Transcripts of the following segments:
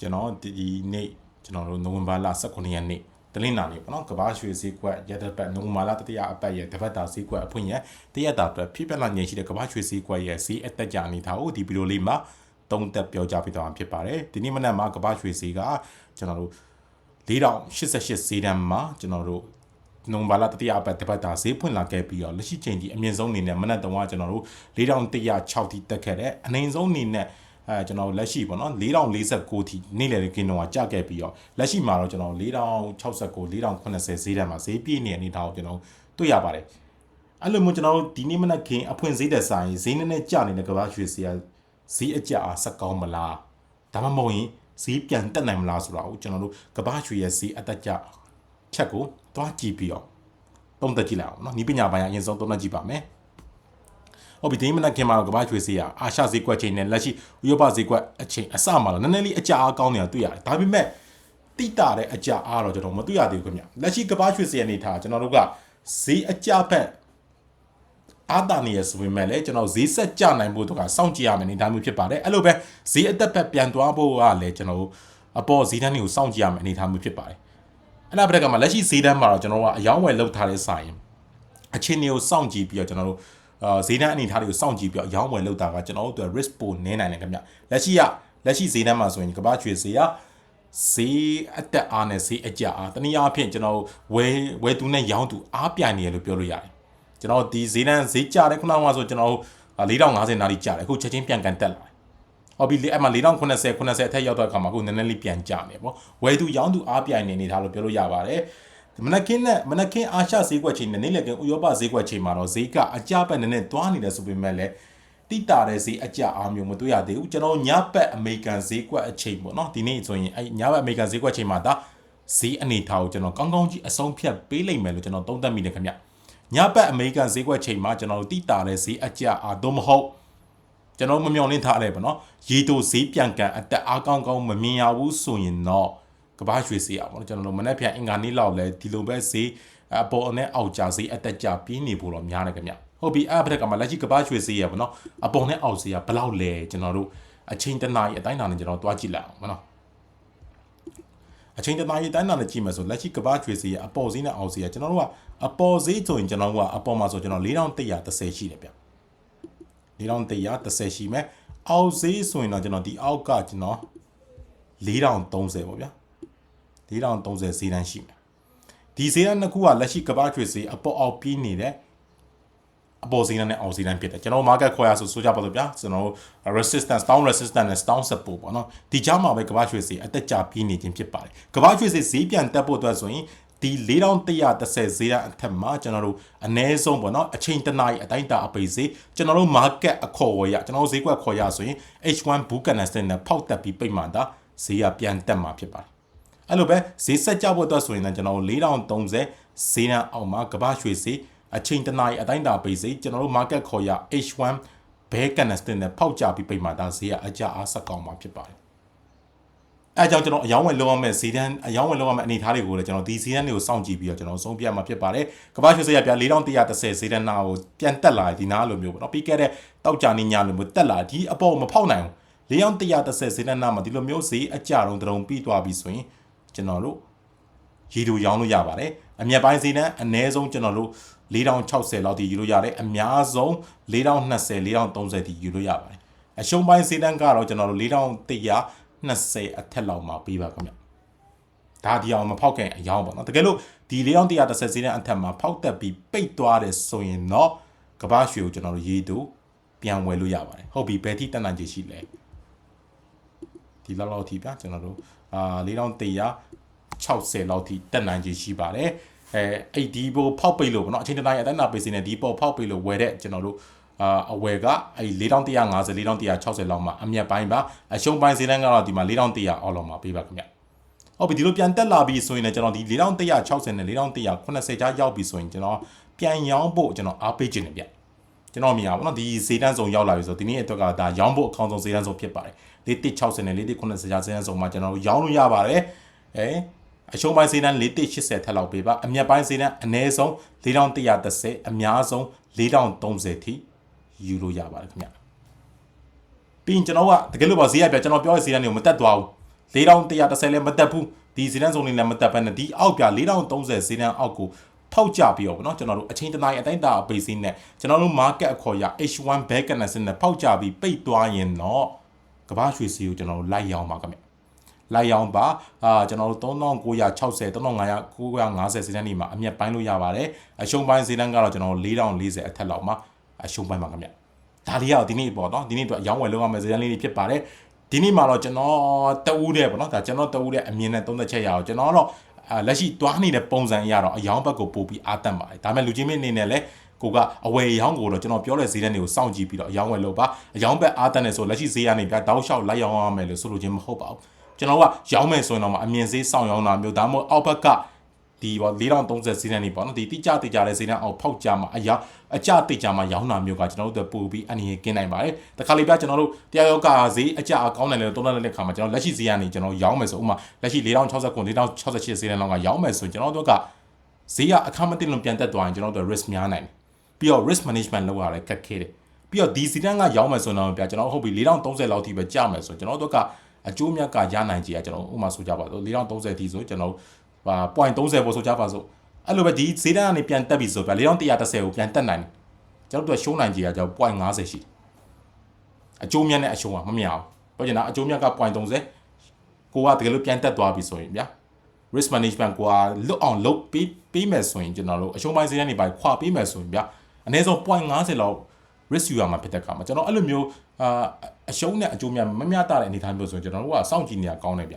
ကျွန်တော်ဒီနေ့ကျွန်တော်တို့နိုဝင်ဘာလ18ရက်နေ့တလင်းနာနေ့ပေါ့နော်ကဘာရွှေဈေးကွက်ရတဲ့ဘက်နိုဝင်ဘာလတတိယအပတ်ရဲ့တပတ်တာဈေးကွက်အဖွင့်ရဲ့တရက်တာအတွက်ဖြစ်ပလာငြိမ်ရှိတဲ့ကဘာရွှေဈေးကွက်ရဲ့ဈေးအသက်ကြအနေထားကိုဒီဗီဒီယိုလေးမှာသုံးသက်ပြောကြားပေးသွားမှာဖြစ်ပါတယ်ဒီနေ့မနက်မှာကဘာရွှေဈေးကကျွန်တော်တို့4088ဈေးတန်းမှာကျွန်တော်တို့နိုဝင်ဘာလတတိယအပတ်တပတ်တာဈေးဖွင့်လာခဲ့ပြီးတော့လက်ရှိချိန်ဒီအမြင့်ဆုံးအနေနဲ့မနက်တုန်းကကျွန်တော်တို့4106ထိတက်ခဲ့တယ်အနိုင်ဆုံးအနေနဲ့ အဲကျွန်တော်လက်ရှိပေါ့နော်4049ထိနေ့လည်ကင်းတော့ကျခဲ့ပြီးတော့လက်ရှိမှာတော့ကျွန်တော်4069 4080ဈေးတန်းမှာဈေးပြည့်နေအနေထားကိုကျွန်တော်တွေ့ရပါတယ်အဲ့လိုမျိုးကျွန်တော်တို့ဒီနေ့မနက်ခင်းအဖွင့်ဈေးတဲ့ဆိုင်ဈေးနည်းနည်းကျနေတဲ့ကဘာရွှေစီကဈေးအကျအားဆက်ကောင်းမလားဒါမှမဟုတ်ရင်ဈေးပြန်တက်နိုင်မလားဆိုတာကိုကျွန်တော်တို့ကဘာရွှေရဲ့ဈေးအတက်ကျချက်ကိုသွားကြည့်ပြီးတော့သုံးသက်ကြည့်လိုက်အောင်နော်ဒီပညာပိုင်းအရင်ဆုံးသုံးသက်ကြည့်ပါမယ် ဟုတ်ပြီဒီမနက်ခင်းမှာကမ္ဘာရွှေဈေးကအာရှဈေးကွက်ချိန်နဲ့လက်ရှိဥရောပဈေးကွက်အချိန်အစမှာတော့နည်းနည်းလေးအကြအားကောင်းနေတာတွေ့ရတယ်ဒါပေမဲ့တိတာတဲ့အကြအားတော့ကျွန်တော်မတွေ့ရသေးဘူးခင်ဗျလက်ရှိကမ္ဘာရွှေဈေးအနေထားကျွန်တော်တို့ကဈေးအကြဖက်အာတာနေရဆိုပေမဲ့လည်းကျွန်တော်ဈေးဆက်ကြနိုင်ဖို့တို့ကစောင့်ကြည့်ရမယ်နေဒါမျိုးဖြစ်ပါတယ်အဲ့လိုပဲဈေးအသက်ဖက်ပြန်သွားဖို့ကလည်းကျွန်တော်တို့အပေါ်ဈေးတန်းတွေကိုစောင့်ကြည့်ရမယ်အနေထားမျိုးဖြစ်ပါတယ်အဲ့ဒါပြတဲ့ကမှာလက်ရှိဈေးတန်းမှာတော့ကျွန်တော်တို့ကအယောင်းဝယ်လောက်ထားတဲ့ဆိုင်အချင်းတွေကိုစောင့်ကြည့်ပြီးတော့ကျွန်တော်တို့အာ ဈေးတန်းအနေထားတွေကိုစောင့်ကြည့်ပြီးတော့ရောင်းဝယ်လုပ်တာကကျွန်တော်တို့အတွက် risk ပိုနည်းနိုင်တယ်ခင်ဗျလက်ရှိကလက်ရှိဈေးတန်းမှာဆိုရင်ကမ္ဘာချွေဈေးကဈေးအတက်အားနဲ့ဈေးအကျအားတနည်းအားဖြင့်ကျွန်တော်ဝယ်ဝယ်သူနဲ့ရောင်းသူအားပြိုင်နေရလို့ပြောလို့ရတယ်ကျွန်တော်ဒီဈေးတန်းဈေးကျတဲ့ခုနကဆိုကျွန်တော်4050နာရီကျတယ်အခုချက်ချင်းပြန်ကန်တက်လာတယ်ဟောပြီလေအဲ့မှာ4080 80အထက်ရောက်တဲ့အခါမှာအခုနည်းနည်းလေးပြန်ကျနေပေါ့ဝယ်သူရောင်းသူအားပြိုင်နေနေတာလို့ပြောလို့ရပါတယ် မနက်ခင်းနဲ့မနက်ခင်းအာရှဈေးကွက်ချိန်နဲ့နေ့လည်ကဥရောပဈေးကွက်ချိန်မှာတော့ဈေးကအကြပတ်နဲ့နဲ့တွားနေတယ်ဆိုပေမဲ့လည်းတိတာတဲ့ဈေးအကြအားမျိုးမတွေ့ရသေးဘူးကျွန်တော်ညပတ်အမေရိကန်ဈေးကွက်အချိန်ပေါ့နော်ဒီနေ့ဆိုရင်အဲညပတ်အမေရိကန်ဈေးကွက်ချိန်မှာဒါဈေးအနေထားကိုကျွန်တော်ကောင်းကောင်းကြီးအဆုံးဖြတ်ပေးလိမ့်မယ်လို့ကျွန်တော်သုံးသပ်မိတယ်ခင်ဗျညပတ်အမေရိကန်ဈေးကွက်ချိန်မှာကျွန်တော်တို့တိတာတဲ့ဈေးအကြအားသို့မဟုတ်ကျွန်တော်မမျော်လင့်ထားတယ်ပေါ့နော်ရေတိုဈေးပြန်ကန်အတက်အားကောင်းကောင်းမမြင်ရဘူးဆိုရင်တော့ ကဘာရွှေစေးရပါတော့ကျွန်တော်တို့မနေ့ပြန်အင်္ဂါနေ့လောက်လဲဒီလိုပဲဈေးအပေါ်အနဲ့အောက်ကြဈေးအတက်ကြပြင်းနေဖို့တော့များတယ်ခင်ဗျဟုတ်ပြီအဲ့ဘက်ကမှလက်ရှိကဘာရွှေဈေးရပါတော့အပေါ်နဲ့အောက်ဈေးကဘယ်လောက်လဲကျွန်တော်တို့အချိန်တနားရီအတိုင်းအတာနဲ့ကျွန်တော်တွားကြည့်လိုက်အောင်မနော်အချိန်တနားရီအတိုင်းအတာနဲ့ကြည့်မယ်ဆိုလက်ရှိကဘာရွှေဈေးရအပေါ်ဈေးနဲ့အောက်ဈေးကကျွန်တော်တို့ကအပေါ်ဈေးဆိုရင်ကျွန်တော်တို့ကအပေါ်မှာဆိုကျွန်တော်4130ရှိတယ်ဗျ4130ရှိမယ်အောက်ဈေးဆိုရင်တော့ကျွန်တော်ဒီအောက်ကကျွန်တော်4030ပေါ့ဗျာ 4030ဈေးတန်းရှိမယ်ဒီဈေးတန်းနှစ်ခုကလက်ရှိကဘာကျွေဈေးအပေါ်အောက်ပြီးနေတဲ့အပေါ်ဈေးတန်းနဲ့အောက်ဈေးတန်းဖြစ်တယ်ကျွန်တော် market ခေါ်ရဆိုဆိုကြပါလို့ဗျာကျွန်တော် resistance down resistance နဲ့ down support ပေါ့နော်ဒီကြားမှာပဲကဘာကျွေဈေးအတက်ကြပြီးနေခြင်းဖြစ်ပါတယ်ကဘာကျွေဈေးဈေးပြန်တက်ဖို့အတွက်ဆိုရင်ဒီ4130ဈေးတန်းအထက်မှာကျွန်တော်တို့အ ਨੇ ဆုံးပေါ့နော်အချိန်တနားရီအတိုင်းတာအပိဈေးကျွန်တော်တို့ market အခေါ်ဝယ်ရကျွန်တော်တို့ဈေးကွက်ခေါ်ရဆိုရင် H1 ဘူးကန်နစတင်နဲ့ဖောက်တက်ပြီးပိတ်မှတာဈေးကပြန်တက်မှာဖြစ်ပါတယ် အဲ့လိုပဲဈေးဆက်ကြဖို့အတွက်ဆိုရင်လည်းကျွန်တော်တို့4030ဈေးတန်းအောက်မှာကဘာရွှေဈေးအချိန်တနားရီအတိုင်းတာပိဈေးကျွန်တော်တို့ market ခေါ်ရ H1 ဘဲကန်နစတင်နဲ့ဖောက်ကြပြီးပိတ်မှတာဈေးကအကြအားဆက်ကောင်းမှာဖြစ်ပါတယ်အဲကြောင့်ကျွန်တော်အယောင်းဝယ်လုံးအောင်မဲ့ဈေးတန်းအယောင်းဝယ်လုံးအောင်မဲ့အနေထားတွေကိုလည်းကျွန်တော်ဒီဈေးတန်းတွေကိုစောင့်ကြည့်ပြီးတော့ကျွန်တော်ဆုံးပြတ်မှာဖြစ်ပါတယ်ကမ္ဘာရွှေဈေးကပြ4130ဈေးတန်းနာကိုပြန်တက်လာဒီနားလိုမျိုးပေါ့နော်ပြီးခဲ့တဲ့တောက်ကြနေညလိုမျိုးတက်လာဒီအပေါ်မဖောက်နိုင်ဘူး၄130ဈေးတန်းနာမှာဒီလိုမျိုးဈေးအကြတုံးတုံးပြီးသွားပြီဆိုရင် ကျွန်တော်တို့ရေတူရောင်းလို့ရပါတယ်အမြတ်ပိုင်းဈေးတန်းအနည်းဆုံးကျွန်တော်တို့4060လောက်ထိယူလို့ရတယ်အများဆုံး4020 4030ထိယူလို့ရပါတယ်အရှုံးပိုင်းဈေးတန်းကတော့ကျွန်တော်တို့4100 20အထက်လောက်မှာပေးပါခင်ဗျဒါဒီအောင်မဖောက်ခင်အယောင်းပေါ့နော်တကယ်လို့ဒီ4130စီးတဲ့အထက်မှာဖောက်တက်ပြီးပိတ်သွားတယ်ဆိုရင်တော့ကဘာရွှေကိုကျွန်တော်တို့ရေးတူပြန်ဝယ်လို့ရပါတယ်ဟုတ်ပြီဘယ်ထိတက်နိုင်ခြေရှိလဲဒီလောက်လောက်ထိဗျာကျွန်တော်တို့ အာ4160လောက်ထိတက်နိုင်ခြေရှိပါတယ်အဲအဲ့ဒီဘောဖောက်ပိတ်လို့ပေါ့နော်အချိန်တိုင်းအတိုင်းနာပေးစင်းနဲ့ဒီပေါ်ဖောက်ပိတ်လို့ဝယ်တဲ့ကျွန်တော်တို့အာအဝယ်ကအဲ4150 4160လောက်မှာအမြတ်ပိုင်းပါအရှုံးပိုင်းဈေးတန်းကတော့ဒီမှာ4100အောက်လောက်မှာပေးပါခင်ဗျဟုတ်ပြီဒီလိုပြန်တက်လာပြီဆိုရင်လည်းကျွန်တော်ဒီ4160နဲ့4180ကြားရောက်ပြီဆိုရင်ကျွန်တော်ပြန်ရောင်းဖို့ကျွန်တော်အားပေးခြင်းတယ်ဗျ ကျွန်တော်မြင်ရပါတော့ဒီဈေးတန်းဆောင်ရောက်လာပြီဆိုဒီနေ့အတွက်ကဒါရောင်းဖို့အကောင်းဆုံးဈေးတန်းဆောင်ဖြစ်ပါတယ်4160နဲ့4180ကြားဈေးတန်းဆောင်မှာကျွန်တော်ရောင်းလို့ရပါတယ်အဲအရှုံးပိုင်းဈေးတန်း4180ထက်လောက်ပေးပါအမြတ်ပိုင်းဈေးတန်းအနည်းဆုံး4130အများဆုံး4030ထိယူလို့ရပါတယ်ခင်ဗျပြီးရင်ကျွန်တော်ကတကယ်လို့ပါဈေးရပြကျွန်တော်ပြောတဲ့ဈေးတန်းတွေကိုမတက်သွားဘူး4130လည်းမတက်ဘူးဒီဈေးတန်းစုံလေးလည်းမတက်ဘဲနဲ့ဒီအောက်ပြ4030ဈေးတန်းအောက်ကို ဖောက်ကြပြီးတော့ဗောနော်ကျွန်တော်တို့အချိန်တနားရီအတိုင်းတာအပိတ်စင်းနဲ့ကျွန်တော်တို့ market အခေါ်ရ H1 back candle နဲ့ဖောက်ကြပြီးပိတ်သွားရင်တော့ကမ္ဘာရွှေစီကိုကျွန်တော်တို့လိုက်ရောင်းပါခင်ဗျလိုက်ရောင်းပါအာကျွန်တော်တို့3960 3950ဈေးတန်းဒီမှာအမျက်ပိုင်းလို့ရပါတယ်အရှုံးပိုင်းဈေးတန်းကတော့ကျွန်တော်တို့4040အထက်လောက်မှာအရှုံးပိုင်းပါခင်ဗျဒါလေးကတော့ဒီနေ့ပေါ့နော်ဒီနေ့တော့အယောင်းဝယ်လုပ်ရမယ့်ဈေးတန်းလေးတွေဖြစ်ပါတယ်ဒီနေ့မှာတော့ကျွန်တော်တအူးတဲ့ပေါ့နော်ဒါကျွန်တော်တအူးတဲ့အမြင်နဲ့သုံးသက်ချက်ရအောင်ကျွန်တော်တော့အာ လက်ရှိတွားနေတဲ့ပုံစံအရတော့အယောင်းဘက်ကိုပို့ပြီးအားတက်ပါတယ်ဒါပေမဲ့လူချင်းမင်းအနေနဲ့လည်းကိုကအဝယ်ရောင်းကိုတော့ကျွန်တော်ပြောတဲ့ဈေးတန်းတွေကိုစောင့်ကြည့်ပြီးတော့အယောင်းဝယ်လုပ်ပါအယောင်းဘက်အားတက်နေဆိုလက်ရှိဈေးကနေပြတောက်လျှောက်လိုက်ရောင်းရမယ်လို့ဆိုလိုချင်မဟုတ်ပါဘူးကျွန်တော်ကရောင်းမယ်ဆိုရင်တော့အမြင်ဈေးစောင့်ရောင်းတာမျိုးဒါမှမဟုတ်အောက်ဘက်က ဒီပေါ့4030ဈေးတန်းနေပေါ့နော်ဒီတိကျတိကျတဲ့ဈေးတန်းအောင်ဖောက်ကြမှာအရာအကြတိကျမှာရောင်းတာမျိုးကကျွန်တော်တို့ပို့ပြီးအနေနဲ့ကင်းနိုင်ပါတယ်တခါလေပြကျွန်တော်တို့တရားရောက်ကဈေးအကြအကောင်းတယ်လို့တုံးတဲ့လက်ခါမှာကျွန်တော်လက်ရှိဈေးကနေကျွန်တော်ရောင်းမယ်ဆိုဥမာလက်ရှိ4060ခု4068ဈေးတန်းလောက်ကရောင်းမယ်ဆိုကျွန်တော်တို့ကဈေးကအခမတင်လုံးပြန်တက်သွားရင်ကျွန်တော်တို့ risk များနိုင်တယ်ပြီးတော့ risk management လုပ်ရတယ်ခက်ခဲတယ်ပြီးတော့ဒီစီတန်းကရောင်းမယ်ဆိုတော့ပြကျွန်တော်ဟုတ်ပြီ4030လောက်ထိပဲကြမယ်ဆိုကျွန်တော်တို့ကအကျိုးမြတ်ကရနိုင်ကြရကျွန်တော်ဥမာဆိုကြပါတော့4030ထိဆိုကျွန်တော် ဟာ point 30ပေါ်ဆိုကြပါစို့အဲ့လိုပဲဒီဈေးတန်းကနေပြန်တက်ပြီဆိုပြ4130ကိုပြန်တက်နိုင်တယ်ကျွန်တော်တို့ရှုံးနိုင်ကြရကျွန်တော် point 50ရှိတယ်အကျိုးမြတ်နဲ့အရှုံးကမမြအောင်ပြောချင်တာအကျိုးမြတ်က point 30ကိုကတကယ်လို့ပြန်တက်သွားပြီဆိုရင်ဗျာ risk management ကိုကလွတ်အောင်လုပ်ပေးပေးမယ်ဆိုရင်ကျွန်တော်တို့အရှုံးပိုင်းဈေးတန်းတွေပါခွာပေးမယ်ဆိုရင်ဗျာအနည်းဆုံး point 50လောက် risk ယူရမှာဖြစ်တဲ့အခါမှာကျွန်တော်အဲ့လိုမျိုးအာအရှုံးနဲ့အကျိုးများမမျှတတဲ့အနေအထားမျိုးဆိုရင်ကျွန်တော်တို့ကစောင့်ကြည့်နေရကောင်းတယ်ဗျ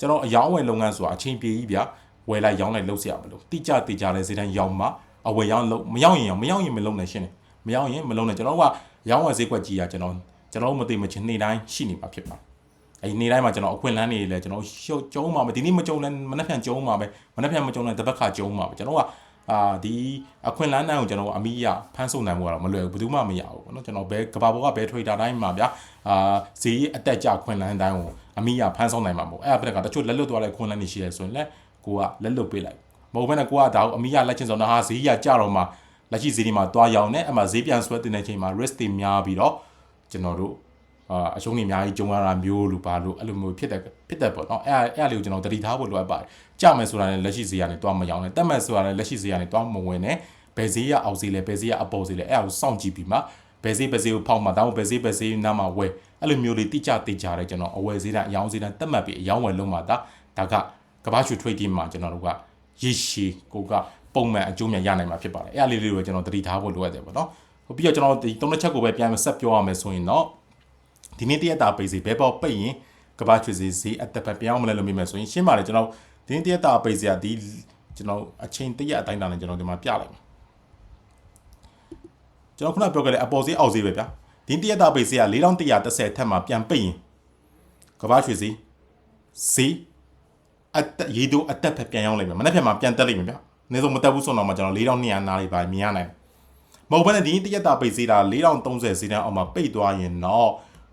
ကျွန်တော်အယောင်းဝယ်လုပ်ငန်းဆိုတာအချိန်ပြေကြီးဗျာဝယ်လိုက်ရောင်းလိုက်လုပ်စရာမလိုတိကျတိကျလဲဈေးတန်းရောင်းမှာအဝယ်ရောင်းလုပ်မရောင်းရင်ရောင်းမရောင်းရင်မလုပ်နဲ့ရှင်းတယ်မရောင်းရင်မလုပ်နဲ့ကျွန်တော်ကရောင်းဝယ်ဈေးကွက်ကြီးရကျွန်တော်ကျွန်တော်မသိမချင်းနေ့တိုင်းရှိနေမှာဖြစ်ပါအဲ့ဒီနေ့တိုင်းမှာကျွန်တော်အခွင့်အလမ်းတွေလဲကျွန်တော်ရှုပ်ကျုံးမှာပဲဒီနေ့မကျုံးလဲမနေ့ပြန်ကျုံးမှာပဲမနေ့ပြန်မကျုံးလဲတစ်ပတ်ခါကျုံးမှာပဲကျွန်တော်က အာဒီအခွင့်လန်းနိုင်ကိုကျွန်တော်အမိရဖမ်းဆုပ်နိုင်မှုကတော့မလွယ်ဘူးဘယ်သူမှမရဘူးပေါ့နော်ကျွန်တော်ဘဲကဘာဘောကဘဲထွေတာတိုင်းမှာဗျာအာဈေးအတက်ကြခွင့်လန်းတိုင်းကိုအမိရဖမ်းဆုပ်နိုင်မှာမဟုတ်အဲ့ဒါကတချို့လက်လွတ်သွားတဲ့ခွင့်လန်းနေရှိတယ်ဆိုရင်လည်းကိုကလက်လွတ်ပေးလိုက်မဟုတ်ဘဲနဲ့ကိုကဒါကိုအမိရလက်ချင်းဆောင်တော့ဟာဈေးရကြတော့မှလက်ရှိဈေးဒီမှာသွားရောင်းနေအမှဈေးပြန်ဆွဲတင်တဲ့ချိန်မှာ risk တွေများပြီးတော့ကျွန်တော်တို့ အာအရှုံးတွေအများကြီးကြုံရတာမျိုးလို့ပါလို့အဲ့လိုမျိုးဖြစ်တဲ့ဖြစ်တဲ့ပေါ့နော်အဲ့အဲ့လေးကိုကျွန်တော်တတိထားဖို့လိုအပ်ပါတယ်ကြမယ်ဆိုတာလည်းလက်ရှိဈေးကနေတွားမရောင်းနဲ့တက်မယ်ဆိုတာလည်းလက်ရှိဈေးကနေတွားမဝင်နဲ့ဘယ်ဈေးရအောက်ဈေးလဲဘယ်ဈေးရအပေါ်ဈေးလဲအဲ့ဒါကိုစောင့်ကြည့်ပြီးမှဘယ်ဈေးဘယ်ဈေးကိုဖောက်မှာတောင်းဘယ်ဈေးဘယ်ဈေးနားမှာဝယ်အဲ့လိုမျိုးလေးတိကျတိကျတယ်ကျွန်တော်အဝယ်ဈေးတန်းအယောင်းဈေးတန်းတက်မှတ်ပြီးအယောင်းဝယ်လုံးမှာဒါဒါကကဘာချူ trading မှာကျွန်တော်တို့ကရရှိကိုကပုံမှန်အကျိုးမြတ်ရနိုင်မှာဖြစ်ပါတယ်အဲ့အလေးလေးကိုကျွန်တော်တတိထားဖို့လိုအပ်တယ်ပေါ့နော်ပြီးတော့ကျွန်တော်ဒီသုံးချက်ကိုပဲပြန်ဆက်ပြောရမယ်ဆိုရင်တော့ ဒီနေ့တရက်တာပိတ်စီဘဲပေါ်ပိတ်ရင်ကဘာချွေစီစီအတက်ပတ်ပြောင်းမလဲလို့မြင်မယ်ဆိုရင်ရှင်းပါတယ်ကျွန်တော်ဒီနေ့တရက်တာပိတ်စီကဒီကျွန်တော်အချိန်တရက်အတိုင်းတာနဲ့ကျွန်တော်ဒီမှာပြလိုက်မယ်ကျွန်တော်ခုနပြောခဲ့တဲ့အပေါ်စီအောက်စီပဲဗျာဒီတရက်တာပိတ်စီက4130ထက်မှပြန်ပိတ်ရင်ကဘာချွေစီစီအတက်ရေတိုးအတက်ဖက်ပြန်ရောက်လိုက်မယ်မနေ့ဖြန်မှာပြန်တက်လိုက်မယ်ဗျာအနည်းဆုံးမတက်ဘူးဆိုတော့မှကျွန်တော်4200နားလေးပါမြင်ရနိုင်မဟုတ်ဘဲနဲ့ဒီတရက်တာပိတ်စီးတာ4030စီးတန်းအောင်မှာပိတ်သွားရင်တော့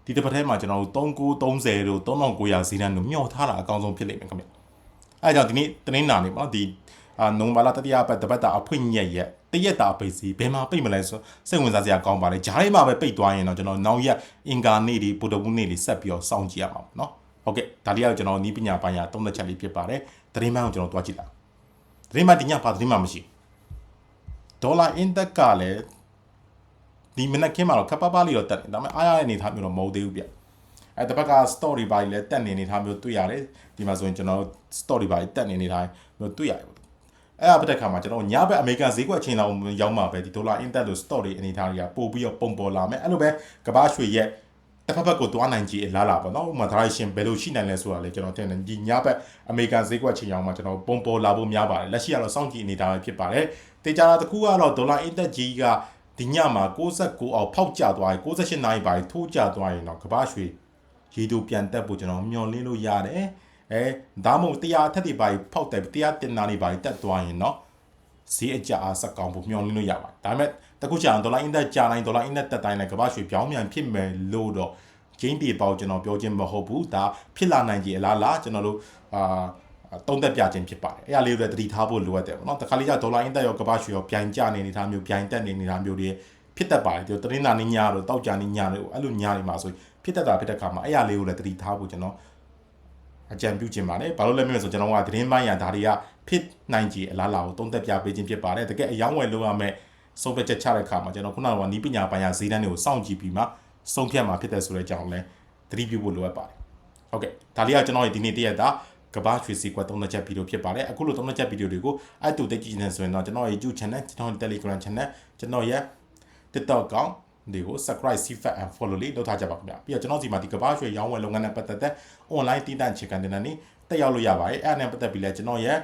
ဒီတစ်ပတ်ထဲမှာကျွန်တော်တို့3930တို့3900စီးတန်းတို့မျှော်ထားတာအကောင်းဆုံးဖြစ်လိမ့်မယ်ခင်ဗျအဲကြောင့်ဒီနေ့တနင်္လာနေ့ပေါ့ဒီအာနိုဘာလာတတိယပတ်တပတ်တာအဖွင့်ညက်ရက်တရက်တာပိတ်စီဘယ်မှာပိတ်မလဲဆိုစိတ်ဝင်စားစရာကောင်းပါလေဂျားထဲမှာပဲပိတ်သွားရင်တော့ကျွန်တော်နောက်ရက်အင်္ဂါနေ့ဒီပုဒ်ဘူးနေ့လေးဆက်ပြီးတော့စောင့်ကြည့်ရမှာပေါ့နော်ဟုတ်ကဲ့ဒါလေးကကျွန်တော်နီးပညာပိုင်းရာသုံးသက်ချက်လေးဖြစ်ပါတယ်သတင်းမှန်ကိုကျွန်တော်တွားကြည့်လာသတင်းမှန်ဒီညပါသတင်းမှန်မရှိဒေါ်လာအင်ဒက်ကလည်း ဒီမနက်ခင်းမှာတော့ခပ်ပါးပါးလေးတော့တက်တယ်ဒါပေမဲ့အားရတဲ့အနေထားမျိုးတော့မဟုတ်သေးဘူးဗျအဲတစ်ဘက်က story ပါလည်းတက်နေနေထားမျိုးတွေ့ရတယ်ဒီမှာဆိုရင်ကျွန်တော် story ပါတက်နေနေထားမျိုးတွေ့ရတယ်အဲ့အပတဲ့ခါမှာကျွန်တော်ညဘက်အမေရိကန်ဈေးကွက်ချင်းလောက်ရောက်မှာပဲဒီဒေါ်လာအင်တက်လို့ story အနေထားတွေကပို့ပြီးတော့ပုံပေါ်လာမယ်အဲ့လိုပဲကဘာရွှေရဲ့တစ်ဖက်ဘက်ကိုတွားနိုင်ကြည်လာလာပေါ့နော်ဥပမာဒါရရှင်ဘယ်လိုရှိနိုင်လဲဆိုတာလေကျွန်တော်ထင်တယ်ဒီညဘက်အမေရိကန်ဈေးကွက်ချင်းရောက်မှာကျွန်တော်ပုံပေါ်လာဖို့များပါတယ်လက်ရှိကတော့စောင့်ကြည့်နေတာပဲဖြစ်ပါတယ်တေချာတာတစ်ခုကတော့ဒေါ်လာအင်တက်ကြီးက ဒီညမှာ69အောင်ဖောက်ကျသွားရင်68နိုင်ပါထိုးကျသွားရင်တော့ကဘာရွှေရေတူပြန်တက်ဖို့ကျွန်တော်မျှော်လင့်လို့ရတယ်အဲဒါမှမဟုတ်တရားအထက်တွေပါဖောက်တယ်တရားတင်နာတွေပါတက်သွားရင်တော့ဈေးအကြအားစက်ကောင်ဖို့မျှော်လင့်လို့ရပါတယ်ဒါပေမဲ့တခုချာဒေါ်လာအင်တက်ကြာတိုင်းဒေါ်လာအင်တက်တက်တိုင်းလည်းကဘာရွှေပြောင်းပြန်ဖြစ်မယ်လို့တော့ကျင်းတီပေါကျွန်တော်ပြောခြင်းမဟုတ်ဘူးဒါဖြစ်လာနိုင်ကြအလားလားကျွန်တော်တို့အာ တုံးသက်ပြခြင်းဖြစ်ပါတယ်အဲ့ဒါလေးတွေတတိထားဖို့လိုအပ်တယ်ပေါ့နော်တခါလေးကျဒေါ်လာအင်တက်ရောကမ္ဘာရွှေရောပြိုင်ကျနေနေတာမျိုးပြိုင်တက်နေနေတာမျိုးတွေဖြစ်တတ်ပါတယ်ဒီတရင်းနာနေညတော့တောက်ကြနေညတော့အဲ့လိုညနေမှာဆိုဖြစ်တတ်တာဖြစ်တဲ့ခါမှာအဲ့ဒါလေးကိုလည်းတတိထားဖို့ကျွန်တော်အကြံပြုခြင်းပါတယ်ဘာလို့လဲမလဲဆိုကျွန်တော်ကသတင်းပိုင်းရဒါတွေကဖြစ်နိုင်ကြည်အလားလာကိုသုံးသက်ပြပေးခြင်းဖြစ်ပါတယ်တကယ်အယောင်းဝယ်လုပ်ရမယ်ဆုံးဖြတ်ချက်ချတဲ့အခါမှာကျွန်တော်ခုနကနီးပညာပိုင်းရဈေးတန်းတွေကိုစောင့်ကြည့်ပြီးမှဆုံးဖြတ်မှာဖြစ်တဲ့ဆိုတဲ့အကြောင်းလဲသတိပြုဖို့လိုအပ်ပါတယ်ဟုတ်ကဲ့ဒါလေးကကျွန်တော်ရဲ့ဒီနေ့တရက်တာ ကဘာရွှေစီကွက်သုံးသက်ချက်ဗီဒီယိုဖြစ်ပါတယ်အခုလိုသုံးသက်ချက်ဗီဒီယိုတွေကိုအဲ့တူတက်ကြည့်နေဆိုရင်တော့ကျွန်တော်ရဲ့ YouTube channel ကျွန်တော်ရဲ့ Telegram channel ကျွန်တော်ရဲ့ TikTok account တွေကို subscribe feedback and follow လေးလုပ်ထားကြပါခင်ဗျာပြီးတော့ကျွန်တော်စီမှာဒီကဘာရွှေရောင်းဝယ်လုပ်ငန်းနဲ့ပတ်သက်တဲ့ online တည်တံ့ချေကန်တင်တဲ့နေ့တက်ရောက်လို့ရပါတယ်အဲ့ဒါနဲ့ပတ်သက်ပြီးလဲကျွန်တော်ရဲ့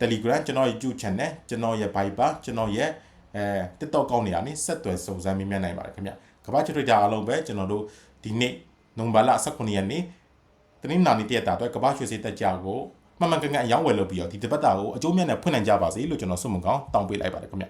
Telegram ကျွန်တော်ရဲ့ YouTube channel ကျွန်တော်ရဲ့ Viber ကျွန်တော်ရဲ့အဲ TikTok ကောင်းနေရာနေဆက်သွယ်စုံစမ်းမြင်မြင်နိုင်ပါတယ်ခင်ဗျကဘာချွတ်ကြအားလုံးပဲကျွန်တော်တို့ဒီနေ့နိုဝင်ဘာလ18ရက်နေ့ တနင်္လာနေ့တရက်တာအတွက်ကဘာရွှေစေးတက်ကြကိုမှန်မှန်ကန်ကန်အယောင်းဝယ်လုပ်ပြီးတော့ဒီတပတ်တာကိုအကျိုးမြတ်နဲ့ဖွင့်နိုင်ကြပါစေလို့ကျွန်တော်ဆုမကောင်းတောင်းပေးလိုက်ပါတယ်ခင်ဗျ